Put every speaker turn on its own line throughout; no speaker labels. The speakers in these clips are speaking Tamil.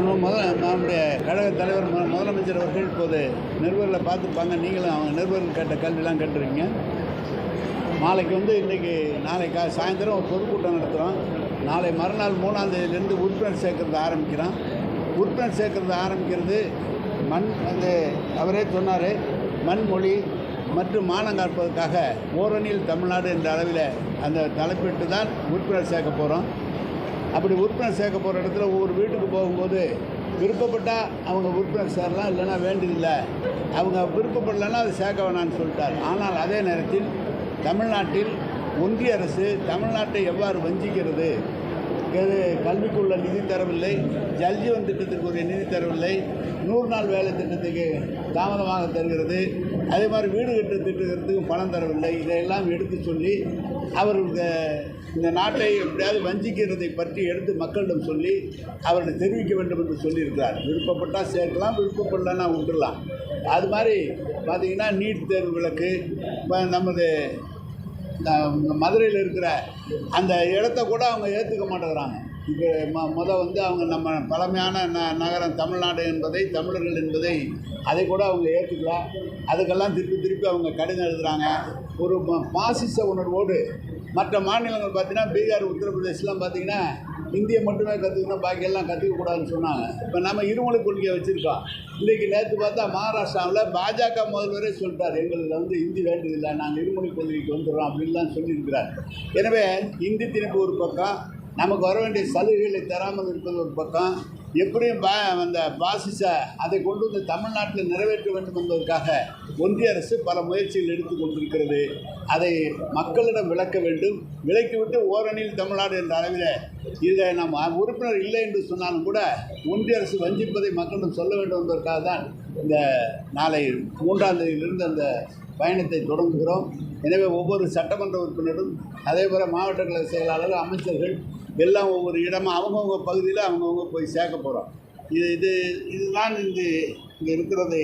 மாண்பு முதல் நம்முடைய கழக தலைவர் முதலமைச்சர் அவர்கள் இப்போது நிருபர்களை பார்த்துருப்பாங்க. நீங்களும் அவங்க நிருபர்கள் கேட்ட கல்வியெலாம் கேட்டுருக்கீங்க. நாளைக்கு வந்து இன்றைக்கி நாளைக்கு சாயந்தரம் ஒரு பொதுக்கூட்டம் நடத்துகிறோம் நாளை மறுநாள் மூணாம் தேதியிலேருந்து உறுப்பினர் சேர்க்கறது ஆரம்பிக்கிறோம். உறுப்பினர் சேர்க்கறது ஆரம்பிக்கிறது மண் வந்து அவரே சொன்னார் மண்மொழி மற்றும் மானம் காப்பதற்காக ஓரணியில் தமிழ்நாடு என்ற அளவில் அந்த தலைப்பிட்டு தான் உறுப்பினர் சேர்க்க போகிறோம் அப்படி உறுப்பினர் சேர்க்க போகிற இடத்துல ஒவ்வொரு வீட்டுக்கு போகும்போது விருப்பப்பட்டால் அவங்க உறுப்பினர் சேரலாம் இல்லைன்னா வேண்டியதில்லை. அவங்க விருப்பப்படலைன்னா அதை சேர்க்க வேணாம்னு சொல்லிட்டார். ஆனால் அதே நேரத்தில் தமிழ்நாட்டில் ஒன்றிய அரசு தமிழ்நாட்டை எவ்வாறு வஞ்சிக்கிறது? கல்விக்குள்ள நிதி தரவில்லை ஜல்ஜீவன் திட்டத்திற்குரிய நிதி தரவில்லை நூறு நாள் வேலை திட்டத்துக்கு தாமதமாக தருகிறது அதே மாதிரி வீடு கட்டு திட்டத்துக்கு பணம் தரவில்லை இதையெல்லாம் எடுத்து சொல்லி அவர்களுக்கு இந்த நாட்டை எப்படியாவது வஞ்சிக்கிறதை பற்றி எடுத்து மக்களிடம் சொல்லி அவர்களை தெரிவிக்க வேண்டும் என்று சொல்லியிருக்கிறார். விருப்பப்பட்டால் சேர்க்கலாம் விருப்பப்படலன்னா விட்டுடலாம் அது மாதிரி பார்த்திங்கன்னா நீட் தேர்வு விளக்கு இப்போ நமது மதுரையில் இருக்கிற அந்த இடத்த கூட அவங்க ஏற்றுக்க மாட்டேங்கிறாங்க. ம முத வந்து அவங்க நம்ம பழமையான ந நகரம் தமிழ்நாடு என்பதை தமிழர்கள் என்பதை அதை கூட அவங்க ஏற்றுக்கல அதுக்கெல்லாம் திருப்பி திருப்பி அவங்க கடிதம் எழுதுகிறாங்க ஒரு பாசிச உணர்வோடு மற்ற மாநிலங்கள் பார்த்தீங்கன்னா பீகார் உத்தரப்பிரதேஷ்லாம் பார்த்தீங்கன்னா இந்தியை மட்டுமே கற்றுக்கணும் பாக்கியெல்லாம் கற்றுக்கக்கூடாதுன்னு சொன்னாங்க. இப்போ நம்ம இருமொழி கொள்கையை வச்சுருக்கோம். இன்றைக்கி நேற்று பார்த்தா மகாராஷ்டிராவில் பாஜக முதல்வரே சொல்லிட்டார். எங்களுக்கு வந்து ஹிந்தி வேண்டியதில்லை. நாங்கள் இருமொழி கொள்கைக்கு வந்துடுறோம் அப்படின்லாம் சொல்லியிருக்கிறார். எனவே இந்தி திணிப்பு ஒரு பக்கம் நமக்கு வர வேண்டிய சலுகைகளை தராமல் இருப்பது ஒரு பக்கம். எப்படியும் பா அந்த பாசிச அதை கொண்டு வந்து தமிழ்நாட்டில் நிறைவேற்ற வேண்டும் என்பதற்காக ஒன்றிய அரசு பல முயற்சிகள் எடுத்து கொண்டிருக்கிறது. அதை மக்களிடம் விளக்க வேண்டும். விலக்கிவிட்டு ஓரணியில் தமிழ்நாடு என்ற அளவில் இதை நம்ம உறுப்பினர் இல்லை என்று சொன்னாலும் கூட ஒன்றிய அரசு வஞ்சிப்பதை மக்களிடம் சொல்ல வேண்டும் என்பதற்காக தான் இந்த நாளை மூன்றாம் தேதியிலிருந்து அந்த பயணத்தை தொடங்குகிறோம். எனவே ஒவ்வொரு சட்டமன்ற உறுப்பினரும் அதே போல் மாவட்ட கழக செயலாளர் அமைச்சர்கள் எல்லாம் ஒவ்வொரு இடமாக அவங்கவுங்க பகுதியில் அவங்கவுங்க போய் சேர்க்க போகிறோம் இது இது இதுதான் இங்கு இங்கே இருக்கிறது.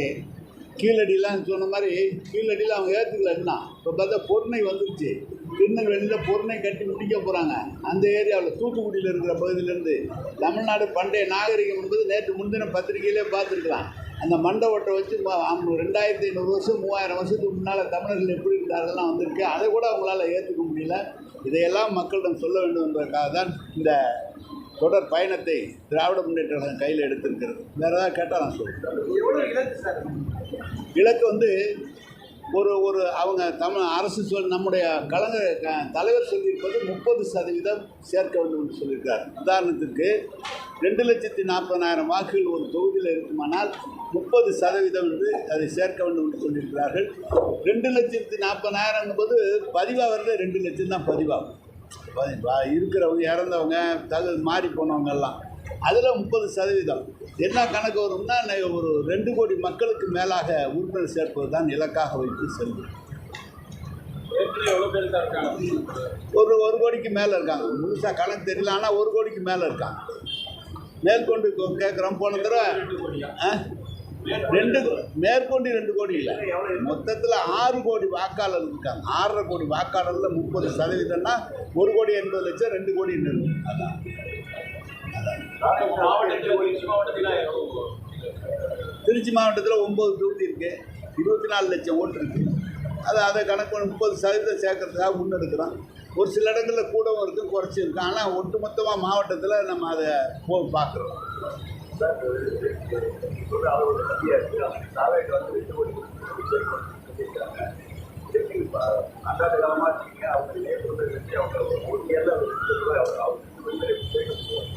கீழடிலாம் சொன்ன மாதிரி கீழடியில் அவங்க ஏற்றுக்கலன்னா இப்போ பார்த்தா பொருணை வந்துருச்சு. திருநெல்வேலியில் பொருணை கட்டி முடிக்க போகிறாங்க அந்த ஏரியாவில் தூத்துக்குடியில் இருக்கிற பகுதியிலேருந்து தமிழ்நாடு பண்டைய நாகரிகம் என்பது நேற்று முன்தின பத்திரிகையிலே பார்த்துருக்கலாம். அந்த மண்டபத்தை வச்சு ரெண்டாயிரத்தி ஐநூறு வருஷம் மூவாயிரம் வருஷத்துக்கு முன்னால் தமிழர்கள் எப்படி இருந்தார்கள்லாம் வந்திருக்கு. அதை கூட அவங்களால ஏற்றுக்க முடியல. இதையெல்லாம் மக்களிடம் சொல்ல வேண்டும் என்பதற்காக தான் இந்த தொடர் பயணத்தை திராவிட முன்னேற்ற கழகம் கையில் எடுத்திருக்கிறது. வேறு ஏதாவது கேட்டால் நான் சொல்கிறேன் இலக்கு வந்து ஒரு ஒரு அவங்க தமிழ் அரசு சொல் நம்முடைய கலைஞர் க- தலைவர் சொல்லியிருப்பது முப்பது சதவீதம் சேர்க்க வேண்டும் என்று சொல்லியிருக்கார். உதாரணத்துக்கு ரெண்டு லட்சத்தி நாற்பதாயிரம் வாக்குகள் ஒரு தொகுதியில் இருக்குமானால் முப்பது சதவீதம் என்று அதை சேர்க்க வேண்டும் என்று சொல்லியிருக்கிறார்கள். ரெண்டு லட்சத்தி நாற்பதாயிரம் போது பதிவாகிறது ரெண்டு லட்சம் தான் பதிவாகும். இருக்கிறவங்க இறந்தவங்க தகு மாறி போனவங்க எல்லாம் அதில் முப்பது சதவீதம். என்ன கணக்கு வரும்னா ஒரு ரெண்டு கோடி மக்களுக்கு மேலாக உறுப்பினர் சேர்ப்பது தான் இலக்காக வைத்து செல்லும் ஒரு ஒரு கோடிக்கு மேலே இருக்காங்க. முழுசாக கணக்கு தெரியல ஆனால் ஒரு கோடிக்கு மேலே இருக்காங்க. மேற்கொண்டு கேட்குறோம் போன தடவை ஆ? ரெண்டு கோ- மேற்கொண்டு ரெண்டு கோடி இல்லை. மொத்தத்தில் ஆறு கோடி வாக்காளர் இருக்காங்க. ஆறரை கோடி வாக்காளரில் முப்பது சதவீதம்னா ஒரு கோடி எண்பது லட்சம் ரெண்டு கோடி நின்று அதான். திருச்சி மாவட்டத்தில் ஒம்பது தொகுதி இருக்குது இருபத்தி நாலு லட்சம் ஓட்டு இருக்குது அது அதை கணக்கு பண்ணி முப்பது சதவீதம் சேர்க்கறதுக்காக முன்னெடுக்கிறோம். ஒரு சில இடங்களில் கூடவும் இருக்கும் குறைச்சி இருக்கும் ஆனால் ஒட்டுமொத்தமாக மாவட்டத்தில் நம்ம அதை போ பார்க்குறோம்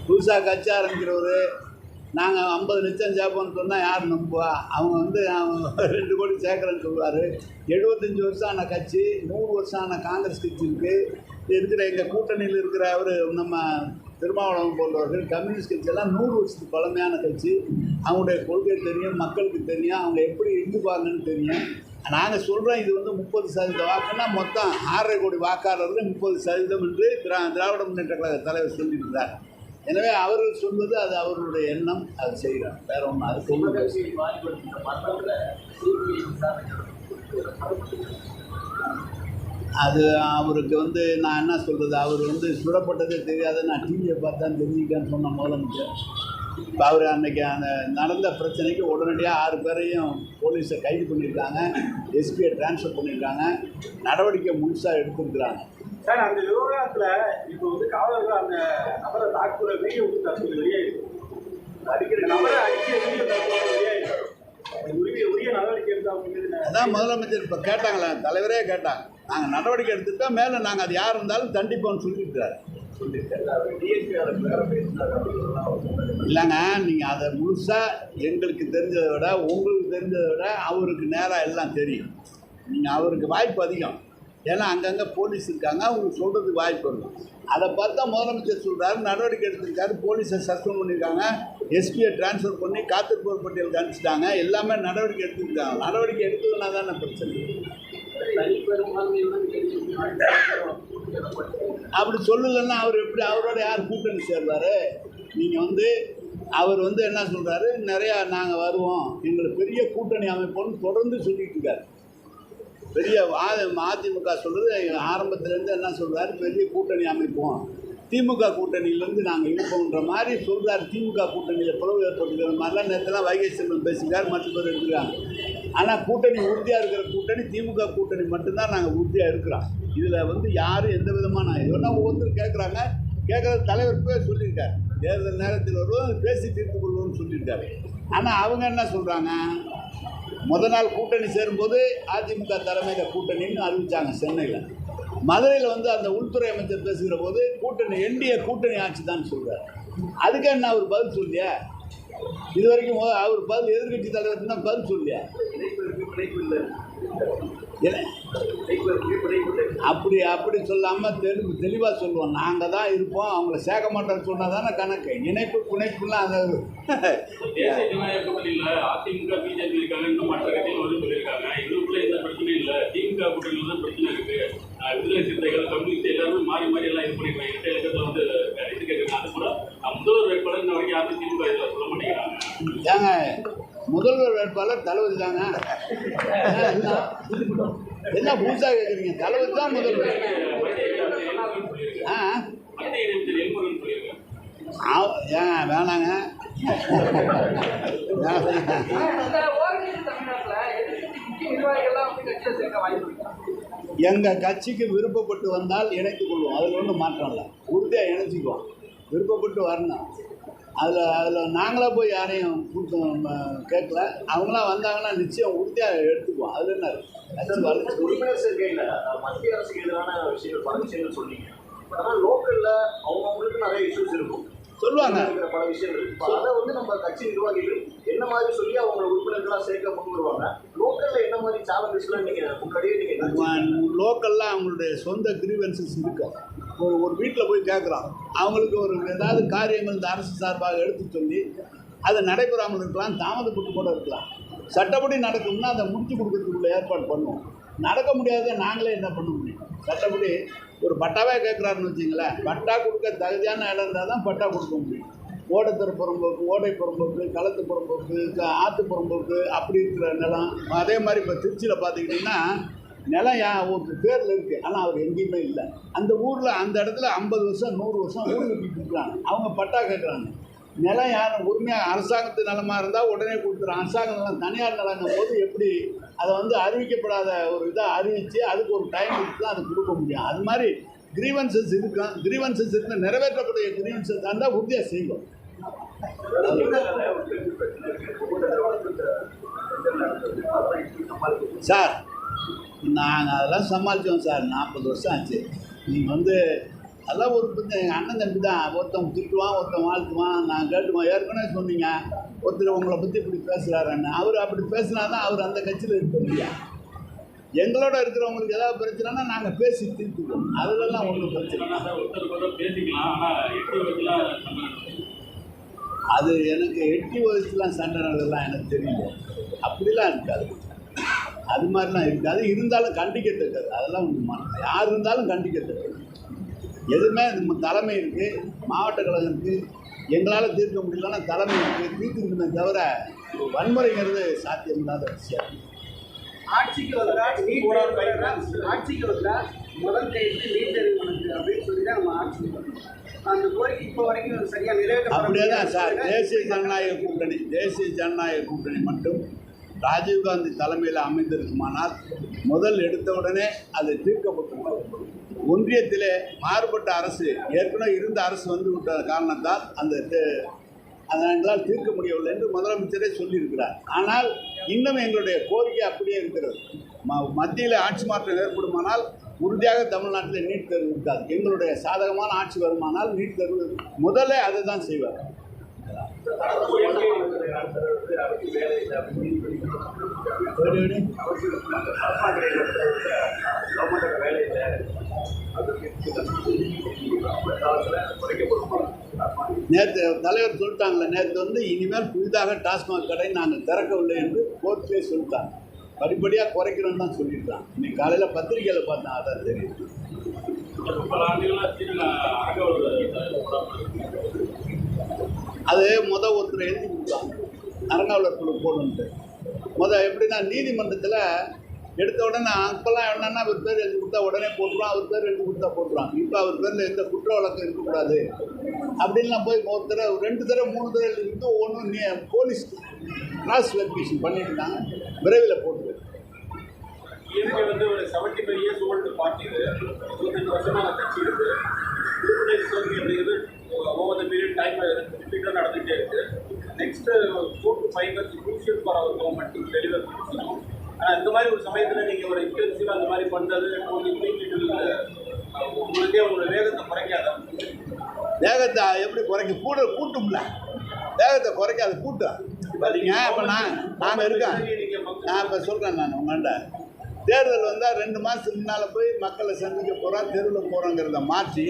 புதுசாக கட்சி ஆரம்பிக்கிறவர் நாங்கள் ஐம்பது லட்சம் சேர்ப்போம்னு சொன்னால் யார் நம்புவா? அவங்க வந்து அவங்க ரெண்டு கோடி சேர்க்குறேன்னு சொல்லுவார். எழுபத்தஞ்சி வருஷம் ஆன கட்சி நூறு வருஷம் ஆன காங்கிரஸ் கட்சி இருக்குது இருக்கிற எங்கள் கூட்டணியில் இருக்கிற அவர் நம்ம திருமாவளவன் போன்றவர்கள் கம்யூனிஸ்ட் கட்சியெல்லாம் நூறு வருஷத்துக்கு பழமையான கட்சி. அவங்களுடைய கொள்கை தெரியும் மக்களுக்கு தெரியும் அவங்க எப்படி இயங்குவாங்கன்னு தெரியும். நாங்கள் சொல்கிறோம் இது வந்து முப்பது சதவீத வாக்குன்னா மொத்தம் ஆறரை கோடி வாக்காளர்கள் முப்பது சதவீதம் என்று திரா திராவிட முன்னேற்ற கழக தலைவர் சொல்லியிருந்தார் எனவே அவர்கள் சொல்வது அது அவர்களுடைய எண்ணம் அது செய்கிறார். வேற ஒன்றும் அது சொல்லுங்க அது அவருக்கு வந்து நான் என்ன சொல்கிறது அவர் வந்து சுடப்பட்டதே தெரியாத நான் டிவியை பார்த்தா தெரிஞ்சுக்கன்னு சொன்ன முதலமைச்சர் இப்போ அவர் அன்னைக்கு அந்த நடந்த பிரச்சனைக்கு உடனடியாக ஆறு பேரையும் போலீஸை கைது பண்ணியிருக்காங்க எஸ்பியை ட்ரான்ஸ்ஃபர் பண்ணியிருக்காங்க. நடவடிக்கை முழுசாக எடுத்திருக்கிறாங்க.
சார் அந்த விவகாரத்துல இப்போ வந்து காவலர்கள் அந்த நபரை தாக்குற வீடியோ வந்து தற்போது வெளியாயிருக்கு. அடிக்கிற நபரை அடிக்கிற வீடியோ தற்போது வெளியாயிருக்கு. உரிய உரிய நடவடிக்கை எடுத்தா அப்படிங்கிறது
அதான் முதலமைச்சர் இப்போ கேட்டாங்களே தலைவரே கேட்டாங்க. நாங்கள் நடவடிக்கை எடுத்துட்டா மேலே நாங்கள் அது யார் இருந்தாலும் தண்டிப்போம்னு
பேசினார்
இல்லைங்க நீங்கள் அதை முழுசாக எங்களுக்கு தெரிஞ்சதை விட உங்களுக்கு தெரிஞ்சதை விட அவருக்கு நேராக எல்லாம் தெரியும். நீங்கள் அவருக்கு வாய்ப்பு அதிகம். ஏன்னா அங்கங்கே போலீஸ் இருக்காங்க அவங்களுக்கு சொல்கிறதுக்கு வாய்ப்பு இருக்கும் அதை பார்த்தா முதலமைச்சர் சொல்கிறாரு நடவடிக்கை எடுத்திருக்காரு போலீஸை சஸ்பெண்ட் பண்ணியிருக்காங்க எஸ்பியை ட்ரான்ஸ்ஃபர் பண்ணி காத்திருப்போர் பட்டியலுக்கு அனுப்பிச்சிட்டாங்க எல்லாமே நடவடிக்கை எடுத்துருக்காங்க. நடவடிக்கை எடுத்ததுனா தானே பிரச்சனை. அப்படி சொல்லலைன்னா அவர் எப்படி அவரோட யார் கூட்டணி சேர்வார்? நீங்கள் வந்து அவர் வந்து என்ன சொல்கிறாரு நிறையா நாங்கள் வருவோம் எங்களுக்கு பெரிய கூட்டணி அமைப்புன்னு தொடர்ந்து சொல்லிட்டு இருக்காரு. பெரிய அதிமுக சொல்கிறது ஆரம்பத்துலேருந்து என்ன சொல்கிறாரு பெரிய கூட்டணி அமைப்போம். திமுக கூட்டணியிலேருந்து நாங்கள் இருப்போன்ற மாதிரி சொல்கிறார் திமுக கூட்டணியில் பிளவு ஏற்பட்டுக்கிற மாதிரிலாம் நேற்றுலாம் வைகை செல்வன் பேசுகிறார் மற்ற பேர் இருக்கிறாங்க ஆனால் கூட்டணி உறுதியாக இருக்கிற கூட்டணி திமுக கூட்டணி மட்டும்தான் நாங்கள் உறுதியாக இருக்கிறோம். இதில் வந்து யாரும் எந்த விதமான இதெல்லாம் ஒவ்வொருத்தரும் கேட்குறாங்க கேட்குற தலைவர் சொல்லியிருக்காரு. தேர்தல் நேரத்தில் வருவோம் பேசி தீர்த்து கொள்வோம்னு சொல்லியிருக்காரு. ஆனால் அவங்க என்ன சொல்கிறாங்க முத நாள் கூட்டணி சேரும்போது அதிமுக தலைமையில் கூட்டணின்னு அறிவித்தாங்க சென்னையில். மதுரையில் வந்து அந்த உள்துறை அமைச்சர் பேசுகிற போது கூட்டணி என்டிஏ கூட்டணி ஆட்சி தான் சொல்கிறார் அதுக்கு என்ன அவர் பதில் சொல்லியா? இது வரைக்கும் அவர் பதில் எதிர்கட்சி தலைவர் தான் பதில் சொல்லியா? அப்படி அப்படி சொல்லாமல் தெளி தெளிவாக சொல்லுவோம். நாங்கள் தான் இருப்போம். அவங்கள சேர்க்க மாட்டோம்னு சொன்னால் தானே கணக்கு. இணைப்பு புனைப்புலாம் அந்த
அதிமுக பிஜேபி இருக்காங்க. இன்னும் மற்ற கட்சிகள் வந்து சொல்லியிருக்காங்க. எங்களுக்குள்ள எந்த பிரச்சனையும் இல்ல. திமுக கூட்டணியில தான் பிரச்சனை இருக்கு. அஹ் விடுதலை சிறுத்தைகள் கம்யூனிஸ்ட் எல்லாருமே மாறி மாறி எல்லாம் இது பண்ணிருக்காங்க இரட்டை இலக்கத்துல வந்து இது கேட்கறாங்க அது கூட அஹ் முதல்வர் வேட்பாளர் இன்ன வரைக்கும் யாரும் திமுக இதுல சொல்ல மாட்டேங்கிறாங்க.
ஏங்க முதல்வர் வேட்பாளர் தளபதி தாங்க என்ன, என்ன? புதுசாக கேட்குறீங்க தளபதி தான் முதல்வர். ஆ? ஆ- ஏங்க வேணாங்க. வேணாங்க. எங்கள் கட்சிக்கு விருப்பப்பட்டு வந்தால் இணைத்துக் கொள்வோம். அதில் ஒன்றும் மாற்றம் இல்லை. உறுதியாக இணைச்சிக்குவோம். விருப்பப்பட்டு வரணும். அதில் அதில் நாங்களாக போய் யாரையும் கூட்டு ம- கேட்கல. அவங்களாம் வந்தாங்கன்னா நிச்சயம் உறுதியாக எடுத்துக்குவோம். அதில் என்ன
உறுப்பினர் சேர்க்கையில் மத்திய அரசுக்கு எதிரான விஷயங்கள் பல விஷயங்கள் சொன்னீங்க ஆனால் லோக்கல்ல அவங்கவுங்களுக்கு நிறைய இஷ்யூஸ் இருக்கும்.
சொல்லுவாங்க.
பல விஷயங்கள். இப்ப அதை வந்து நம்ம கட்சி நிர்வாகிகள் என்ன மாதிரி சொல்லி அவங்க உறுப்பினர்களாக சேர்க்க முன் வருவாங்க லோக்கல்ல என்ன மாதிரி சேலஞ்சஸ்லாம் நீங்க முன்னாடியே நீங்க என்ன
லோக்கலில் அவங்களுடைய சொந்த கிரீவன்சஸ் இருக்கும். ஒரு ஒரு வீட்டில் போய் கேட்குறோம் அவங்களுக்கு ஒரு ஏதாவது காரியங்கள் இந்த அரசு சார்பாக எடுத்து சொல்லி அது நடைபெறாமல் இருக்கலாம் தாமதப்பட்டு கூட இருக்கலாம். சட்டப்படி நடக்கும்னா அதை முடிச்சு கொடுக்கறதுக்குள்ள ஏற்பாடு பண்ணுவோம். நடக்க முடியாத நாங்களே என்ன பண்ண முடியும்? சட்டப்படி ஒரு பட்டாவே கேட்குறாருன்னு வச்சிங்களேன் பட்டா கொடுக்க தகுதியான இடம் இருந்தால் தான் பட்டா கொடுக்க முடியும். ஓடத்தர் புறம்போக்கு ஓடை புறம்போக்கு களத்து புறம்போக்கு ஆற்று புறம்போக்கு அப்படி இருக்கிற நிலம். அதே மாதிரி இப்போ திருச்சியில் பார்த்துக்கிட்டிங்கன்னா நிலம் ஏன் ஒரு பேரில் இருக்குது ஆனால் அவர் எங்கேயுமே இல்லை. அந்த ஊரில் அந்த இடத்துல ஐம்பது வருஷம் நூறு வருஷம் ஊர் கட்டிட்டு இருக்கிறாங்க அவங்க பட்டா கேட்குறாங்க நிலம் யார் உரிமையாக அரசாங்கத்து நிலமாக இருந்தால் உடனே கொடுத்துரும். அரசாங்க நிலம் தனியார் நிலங்கும் போது எப்படி அதை வந்து அறிவிக்கப்படாத ஒரு இதாக அறிவித்து அதுக்கு ஒரு டைம் கொடுத்து தான் அதை கொடுக்க முடியும். அது மாதிரி கிரீவன்சஸ் இருக்கும் கிரீவன்சஸ் இருக்கு நிறைவேற்றக்கூடிய கிரீவன்சஸ் இருந்தால் உறுதியாக செய்வோம். சார் நாங்கள் அதெல்லாம் சமாளித்தோம் சார். நாற்பது வருஷம் ஆச்சு. நீங்கள் வந்து அதெல்லாம் ஒரு எங்கள் அண்ணன் தம்பி தான். ஒருத்தன் திட்டுவான் ஒருத்தன் வாழ்த்துவான். நான் கேட்டுவோம் ஏற்கனவே சொன்னீங்க. ஒருத்தர் உங்களை பற்றி இப்படி பேசுகிறாருன்னு அவர் அப்படி பேசினா தான் அவர் அந்த கட்சியில் இருக்க முடியும். எங்களோட இருக்கிறவங்களுக்கு ஏதாவது பிரச்சனைனா நாங்கள் பேசி தீர்த்துக்குவோம். அதுலலாம் ஒன்றும் பிரச்சனை. அது எனக்கு எட்டி வயசுலாம் சண்டை நடக்கலாம் எனக்கு தெரியல. அப்படிலாம் இருக்காது. அது மாதிரிலாம் இருக்காது. இருந்தாலும் கண்டிக்கத்தக்கது. அதெல்லாம் மாட்டேன் யார் இருந்தாலும் கண்டிக்கத்தக்கது. எதுவுமே நம்ம தலைமை இருக்குது மாவட்ட கழகம் இருக்குது எங்களால் தீர்க்க முடியலன்னா தலைமை இருக்குது தீர்த்துக்கணுமே தவிர வன்முறைங்கிறது சாத்தியமில்லாத விஷயம்.
ஆட்சிக்கு வந்தா நீட் போராட்டம் ஆட்சிக்கு வந்தா
முதல் கையெழுத்து நீட் தேர்வு உனக்கு அப்படின்னு சொல்லி தான் நம்ம ஆட்சி. அந்த கோரிக்கை இப்போ வரைக்கும் நிறைவேற்ற
அப்படியே தான் சார். தேசிய ஜனநாயக கூட்டணி தேசிய ஜனநாயக கூட்டணி மட்டும் ராஜீவ்காந்தி தலைமையில் அமைந்திருக்குமானால் முதல் எடுத்தவுடனே அது தீர்க்கப்பட்டுள்ளது ஒன்றியத்திலே மாறுபட்ட அரசு ஏற்கனவே இருந்த அரசு வந்து விட்ட காரணத்தால் அந்த அதை எங்களால் தீர்க்க முடியவில்லை என்று முதலமைச்சரே சொல்லியிருக்கிறார். ஆனால் இன்னும் எங்களுடைய கோரிக்கை அப்படியே இருக்கிறது. ம மத்தியில் ஆட்சி மாற்றம் ஏற்படுமானால் உறுதியாக தமிழ்நாட்டில் நீட் தேர்வு இருக்காது. எங்களுடைய சாதகமான ஆட்சி வருமானால் நீட் தேர்வு முதல்ல அதை தான் செய்வார். நேற்று தலைவர் சொல்லிட்டாங்களே நேற்று வந்து இனிமேல் புதிதாக டாஸ்மாக் கடை நாங்கள் திறக்கவில்லை என்று கோர்ட்லேயே சொல்லிட்டாங்க. படிப்படியாக குறைக்கிறோம் தான் சொல்லிட்டான் இன்னைக்கு காலையில் பத்திரிக்கையில் பார்த்தேன் அதான் தெரியும்
பல ஆண்டுகளாக சீன அக ஒரு
அது முத ஒருத்தர் எழுதி கொடுத்தாங்க. அறங்காவலர் குழு போடணுன்ட்டு முத எப்படின்னா நீதிமன்றத்தில் எடுத்த உடனே அப்போல்லாம் என்னன்னா அவர் பேர் எழுதி கொடுத்தா உடனே போட்டுருவான் அவர் பேர் எழுதி கொடுத்தா போட்டுருவான். இப்போ அவர் பேரில் எந்த குற்ற வழக்கம் இருக்கக்கூடாது. அப்படின்லாம் போய் ஒரு தடவை ரெண்டு தடவை மூணு தடவை எழுதி கொடுத்து ஒன்றும் நீ போலீஸ் கிராஸ் வெரிஃபிகேஷன் பண்ணிட்டு விரைவில் போட்டு.
இயற்கை வந்து ஒரு seventy five years old party இது. இருபத்தஞ்சு வருஷமான கட்சி இருக்குது திருப்பதி சோதனை அப்படிங்கிறது ஓவர் த பீரியட் டைம் ரிப்பீட்டாக நடந்துகிட்டே இருக்கு. Next four to five years crucial for our government to deliver பண்ணணும் ஆனால் இந்த மாதிரி ஒரு சமயத்தில் நீங்கள் ஒரு இன்டென்சிவ் அந்த மாதிரி பண்ணுறது உங்களுக்கே உங்களோட வேகத்தை குறைக்காத?
வேகத்தை எப்படி குறைக்க? கூட கூட்டும்ல. வேகத்தை குறைக்காது கூட்டம் பார்த்தீங்க இப்போ நான் நான் இருக்கேன். நான் இப்போ சொல்கிறேன் நான் உங்கள்கிட்ட தேர்தல் வந்தால் ரெண்டு மாதத்துக்கு முன்னால் போய் மக்களை சந்திக்க போகிறோம் தெருவில் போகிறோங்கிறத மாற்றி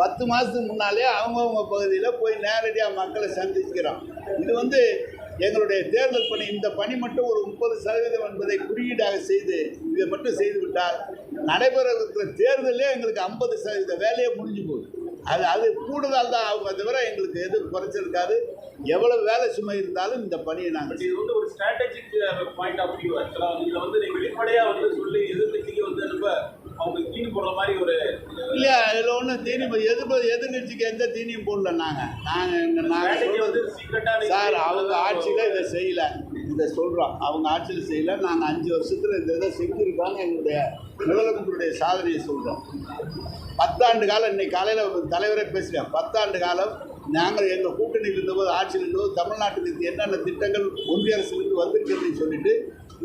பத்து மாதத்துக்கு முன்னாலே அவங்கவுங்க பகுதியில் போய் நேரடியாக மக்களை சந்திக்கிறோம். இது வந்து எங்களுடைய தேர்தல் பணி இந்த பணி மட்டும் ஒரு முப்பது சதவீதம் என்பதை குறியீடாக செய்து இதை மட்டும் செய்து விட்டால் நடைபெற இருக்கிற தேர்தலே எங்களுக்கு ஐம்பது சதவீத வேலையே முடிஞ்சு போகுது. அது அது கூடுதல் தான் ஆகும் தவிர எங்களுக்கு எதுவும் குறைச்சிருக்காது எவ்வளவு வேலை சுமை இருந்தாலும் இந்த பணியை நாங்கள்
இது வந்து ஒரு ஸ்ட்ராட்டஜிக் பாயிண்ட் ஆஃப் வியூ ஆக்சுவலாக வந்து இதில் வந்து நீங்கள் வெளிப்படையாக வந்து சொல்லி எதிர்கட்சிக்கு வந்து ரொம்ப அவங்க தீனி போடுற மாதிரி ஒரு
இல்லையா? இதில் ஒன்றும் தீனி எதிர்ப்பு எதிர்கட்சிக்கு எந்த தீனியும் போடல நாங்கள் நாங்கள் நாங்கள் சார் அவங்க ஆட்சியில் இதை செய்யலை. இதை சொல்கிறோம் அவங்க ஆட்சியில் செய்யலை. நாங்கள் அஞ்சு வருஷத்தில் இந்த இதை செஞ்சுருக்காங்க. எங்களுடைய முதலமைச்சருடைய சாதனையை சொல்கிறோம் பத்தாண்டு காலம் இன்னைக்கு காலையில் தலைவரே பேசுகிறேன் பத்தாண்டு காலம் நாங்கள் எங்கள் கூட்டணியில் இருந்தபோது ஆட்சியில் இருந்தபோது தமிழ்நாட்டுக்கு என்னென்ன திட்டங்கள் ஒன்றிய அரசிலிருந்து வந்திருக்குன்னு சொல்லிட்டு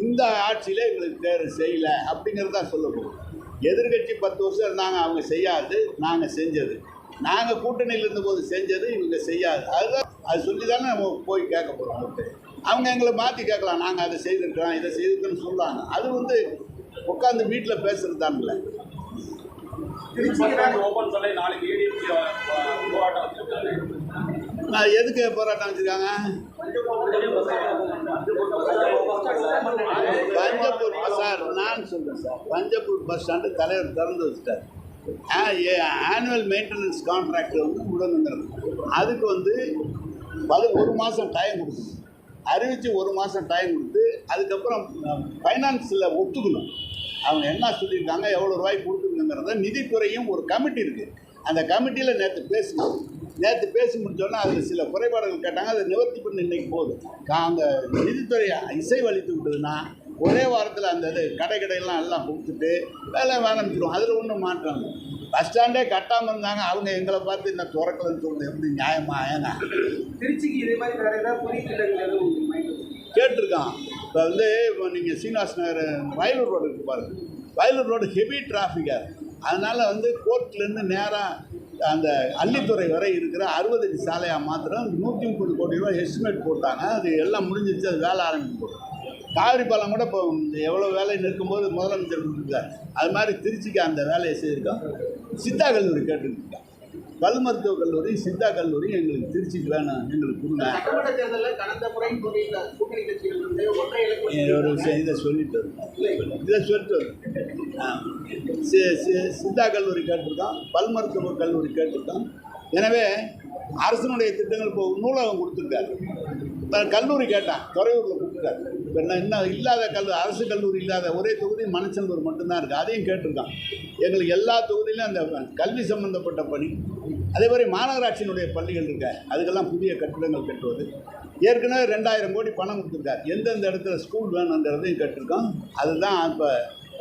இந்த ஆட்சியில் எங்களுக்கு தேர்வு செய்யலை அப்படிங்கிறது தான் சொல்ல போகிறோம் எதிர்கட்சி பத்து வருஷம் இருந்தாங்க அவங்க செய்யாது நாங்கள் செஞ்சது. நாங்கள் கூட்டணியில் இருந்தபோது செஞ்சது இவங்க செய்யாது. அதுதான் அது சொல்லி தானே நம்ம போய் கேட்க போகிறோம் அவர்கிட்ட அவங்க எங்களை மாற்றி கேட்கலாம் நாங்கள் அதை செய்திருக்கிறோம் இதை செய்திருக்கோன்னு சொல்லுவாங்க அது வந்து உட்காந்து வீட்டில் பேசுறது தான்ல நான் எதுக்கு போராட்டம் வச்சுருக்காங்க? பஞ்சப்பூர் சார் நான் சொல்கிறேன் சார். பஞ்சப்பூர் பஸ் ஸ்டாண்டு தலைவர் திறந்து வச்சுட்டார். ஆனுவல் மெயின்டெனன்ஸ் கான்ட்ராக்ட் வந்து முடங்குங்கிறது அதுக்கு வந்து பல ஒரு மாதம் டைம் கொடுக்கணும் அறிவித்து ஒரு மாதம் டைம் கொடுத்து அதுக்கப்புறம் ஃபைனான்ஸில் ஒத்துக்கணும். அவங்க என்ன சொல்லியிருக்காங்க எவ்வளோ ரூபாய் கொடுத்துருங்கிறத நிதித்துறையும் ஒரு கமிட்டி இருக்குது அந்த கமிட்டியில் நேற்று பேசணும் நேற்று பேசி முடிச்சோன்னா அதில் சில குறைபாடுகள் கேட்டாங்க. அதை நிவர்த்தி பண்ண இன்னைக்கு போகுது. அந்த நிதித்துறை இசைவு அளித்து விட்டதுன்னா ஒரே வாரத்தில் அந்த இது கடை கடையெல்லாம் எல்லாம் கொடுத்துட்டு வேலை ஆரம்பிச்சிடும். அதில் ஒன்றும் மாற்றம் இல்லை. பஸ் ஸ்டாண்டே கட்டாமல் இருந்தாங்க. அவங்க எங்களை பார்த்து இந்த திறக்கலன்னு சொல்றது எப்படி நியாயமா ஏங்க?
திருச்சிக்கு இதே மாதிரி வேற ஏதாவது?
கேட்டிருக்கான். இப்போ வந்து இப்போ நீங்கள் சீனிவாஸ் நகர் வயலூர் ரோடு இருக்கு பாருங்க வயலூர் ரோடு ஹெவி டிராஃபிக்காக அதனால் வந்து கோர்ட்லேருந்து நேராக அந்த அள்ளித்துறை வரை இருக்கிற அறுபது அடி சாலையாக மாத்திரம் நூற்றி முப்பது கோடி ரூபாய் எஸ்டிமேட் போட்டாங்க. அது எல்லாம் முடிஞ்சிருச்சு அது வேலை ஆரம்பிக்க போகுது காவிரி பாலம் கூட இப்போ எவ்வளோ வேலை நிற்கும்போது முதலமைச்சர் கொடுத்துருக்காரு. அது மாதிரி திருச்சிக்கு அந்த வேலையை செய்திருக்கோம். சித்தா கல்லூரி கேட்டுருக்காங்க பல் மருத்துவக் கல்லூரி சித்தா கல்லூரி எங்களுக்கு திருச்சிக்கு வேணும் எங்களுக்கு கொடுங்க. ஒரு விஷயம் இதை சொல்லிட்டு இதை சொல்லிட்டு சித்தா கல்லூரி கேட்டிருக்கான் பல் மருத்துவ கல்லூரி கேட்டிருக்கான். எனவே அரசனுடைய திட்டங்கள் இப்போ நூலகம் கொடுத்துருக்காரு. கல்லூரி கேட்டான் துறையூரில் கொடுத்துருக்காரு. இப்போ என்ன இன்னும் இல்லாத கல்லூரி அரசு கல்லூரி இல்லாத ஒரே தொகுதி மணச்சந்தூர் மட்டும்தான் இருக்குது அதையும் கேட்டிருக்கான். எங்களுக்கு எல்லா தொகுதியிலும் அந்த கல்வி சம்பந்தப்பட்ட பணி. அதே மாதிரி மாநகராட்சியினுடைய பள்ளிகள் இருக்க. அதுக்கெல்லாம் புதிய கட்டிடங்கள் கட்டுவது. ஏற்கனவே ரெண்டாயிரம் கோடி பணம் கொடுத்துருக்காரு. எந்தெந்த இடத்துல ஸ்கூல் வேணுன்றதையும் கேட்டிருக்கோம். அதுதான் இப்போ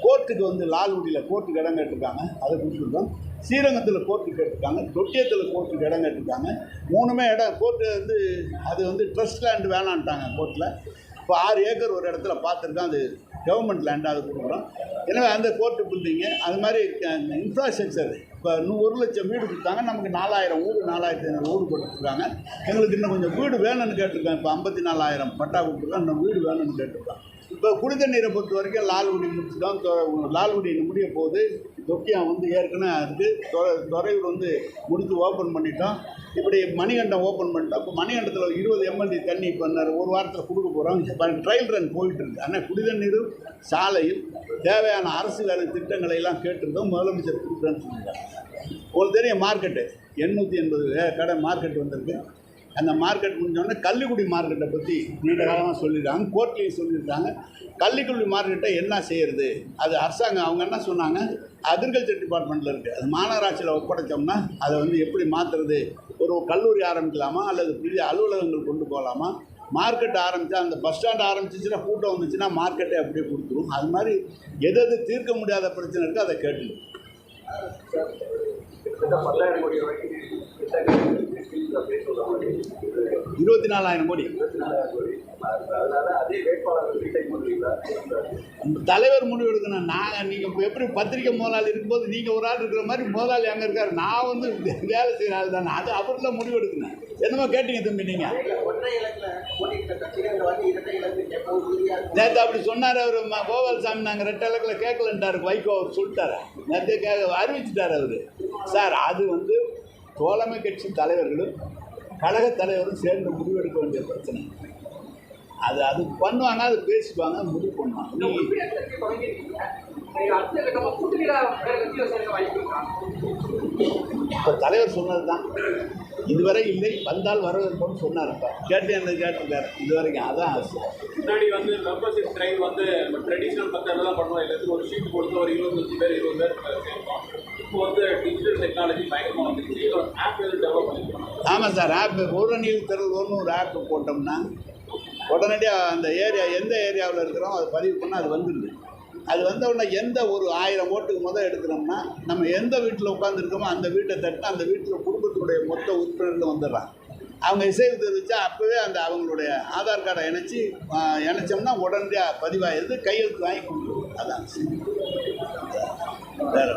கோர்ட்டுக்கு வந்து லால்குடியில் கோர்ட்டுக்கு இடம் கேட்டிருக்காங்க. அதை கொடுத்துருக்கோம் ஸ்ரீரங்கத்தில் கோர்ட்டு கேட்டிருக்காங்க. தொட்டியத்தில் கோர்ட்டுக்கு இடம் கேட்டிருக்காங்க. மூணுமே இடம் கோர்ட்டு வந்து அது வந்து ட்ரஸ்ட் லேண்டு வேணான்ட்டாங்க கோர்ட்டில் இப்போ ஆறு ஏக்கர் ஒரு இடத்துல பார்த்துருக்கோம். அது கவர்மெண்ட் லேண்டாக அதை கொடுக்குறோம். எனவே அந்த கோர்ட்டு பில்டிங்கு அது மாதிரி இன்ஃப்ராஸ்ட்ரக்சர் இப்போ இன்னும் ஒரு லட்சம் வீடு கொடுத்தாங்க. நமக்கு நாலாயிரம் ஊர் நாலாயிரத்தி ஐநூறு ஊர் கொடுத்துருக்காங்க எங்களுக்கு இன்னும் கொஞ்சம் வீடு வேணும்னு கேட்டிருக்கேன் இப்போ ஐம்பத்தி நாலாயிரம் பட்டா கொடுத்துருக்கோம். இன்னும் வீடு வேணும்னு கேட்டிருக்கோம் இப்போ குடித நீரை பொறுத்த வரைக்கும் லால்குடி முடிச்சிட்டோம். தொ- லால்குடி முடிய போது தொட்டியம் வந்து ஏற்கனவே இருக்குது தொ- துறையூர் வந்து முடித்து ஓப்பன் பண்ணிட்டோம். இப்படி மணிகண்டம் ஓப்பன் பண்ணிட்டோம். இப்போ மணிகண்டத்தில் இருபது எம்எல்டி தண்ணி இப்போ ஒரு வாரத்தில் கொடுக்க போகிறோம் ட்ரையல் ரன் போயிட்டு இருக்கு ஆனால் குடித நீரும் சாலையும் தேவையான அரசு வேலை திட்டங்களை எல்லாம் கேட்டிருந்தோம். முதலமைச்சர் கொடுக்குறேன்னு சொல்லியிருக்காங்க உங்களுக்கு தெரியும் மார்க்கெட்டு எண்ணூற்றி எண்பது கடை மார்க்கெட் வந்திருக்கு. அந்த மார்க்கெட் முடிஞ்சோடனே கள்ளிக்குடி மார்க்கெட்டை பற்றி நீண்ட காலமாக சொல்லியிருக்காங்க. கோர்ட்லேயும் சொல்லியிருக்காங்க. கள்ளிக்குடி மார்க்கெட்டை என்ன செய்யறது? அது அரசாங்கம் அவங்க என்ன சொன்னாங்க? அக்ரிகல்ச்சர் டிபார்ட்மெண்ட்டில் இருக்குது அது மாநகராட்சியில் ஒப்படைச்சோம்னா அதை வந்து எப்படி மாற்றுறது ஒரு கல்லூரி ஆரம்பிக்கலாமா? அல்லது பெரிய அலுவலகங்கள் கொண்டு போகலாமா? மார்க்கெட் ஆரம்பித்தா அந்த பஸ் ஸ்டாண்ட் ஆரம்பிச்சிச்சுன்னா கூட்டம் வந்துச்சுன்னா மார்க்கெட்டை அப்படியே கொடுத்துரும். அது மாதிரி எது எது தீர்க்க முடியாத பிரச்சனை இருக்கோ அதை
கேட்டு
இருபத்தி நாலாயிரம் கோடி தலைவர் முடிவு எடுக்கணும். நாங்கள் நீங்கள் இப்போ எப்படி பத்திரிக்கை முதலாளி இருக்கும்போது நீங்கள் ஒரு ஆள் இருக்கிற மாதிரி முதலாளி அங்கே இருக்கார். நான் வந்து வேலை செய்கிற ஆள் தானே. அது அவர்தான் முடிவு எடுக்கணும். என்னமோ கேட்டீங்க தம்பி நீங்கள் நேற்று அப்படி சொன்னார் அவர் கோபால்சாமி நாங்கள் ரெட்டை இலக்கில் கேட்கலன்ட்டார். வைகோ அவர் சொல்லிட்டார். நேற்று கே அறிவிச்சிட்டார் அவர். சார் அது வந்து தோழமை கட்சி தலைவர்களும் கழக தலைவரும் சேர்ந்து முடிவெடுக்க வேண்டிய பிரச்சனை. அது அது பண்ணுவாங்க அது பேசிக்குவாங்க முடிவு பண்ணுவாங்க. இப்போ தலைவர் சொன்னது தான் இதுவரை இல்லை வந்தால் வரவேற்போம்னு சொன்னார் இப்போ கேட்டு என்ன கேட்டிருக்காரு. இது வரைக்கும் அதான் ஆசை.
முன்னாடி வந்து மெம்பர்ஷிப் ட்ரைன் வந்து ட்ரெடிஷ்னல் மெத்தட் தான் பண்ணுவோம் எல்லாத்துக்கும் ஒரு ஷீட் கொடுத்து ஒரு இருபத்தஞ்சு பேர் இருபது பேர் சேர்ப்போம் இப்போ வந்து டிஜிட்டல் டெக்னாலஜி பயங்கரமாக வந்துருச்சு.
ஆமாம் சார் ஆப் ஒரு நீர் ஒரு ஆப் போட்டோம்னா உடனடியாக அந்த ஏரியா எந்த ஏரியாவில் இருக்கிறோம் அதை பதிவு பண்ணால் அது வந்துடுது. அது வந்த உடனே எந்த ஒரு ஆயிரம் ஓட்டுக்கு முதல் எடுக்கிறோம்னா நம்ம எந்த வீட்டில் உட்காந்துருக்கோமோ அந்த வீட்டை தட்டினா அந்த வீட்டில் குடும்பத்தினுடைய மொத்த உறுப்பினர்களும் வந்துடுறாங்க. அவங்க இசைவு தெரிவித்தா அப்போவே அந்த அவங்களுடைய ஆதார் கார்டை இணைச்சி இணைச்சோம்னா உடனடியாக பதிவாயிருது கையெழுத்து வாங்கி கொடுத்துருவோம். அதான். வேற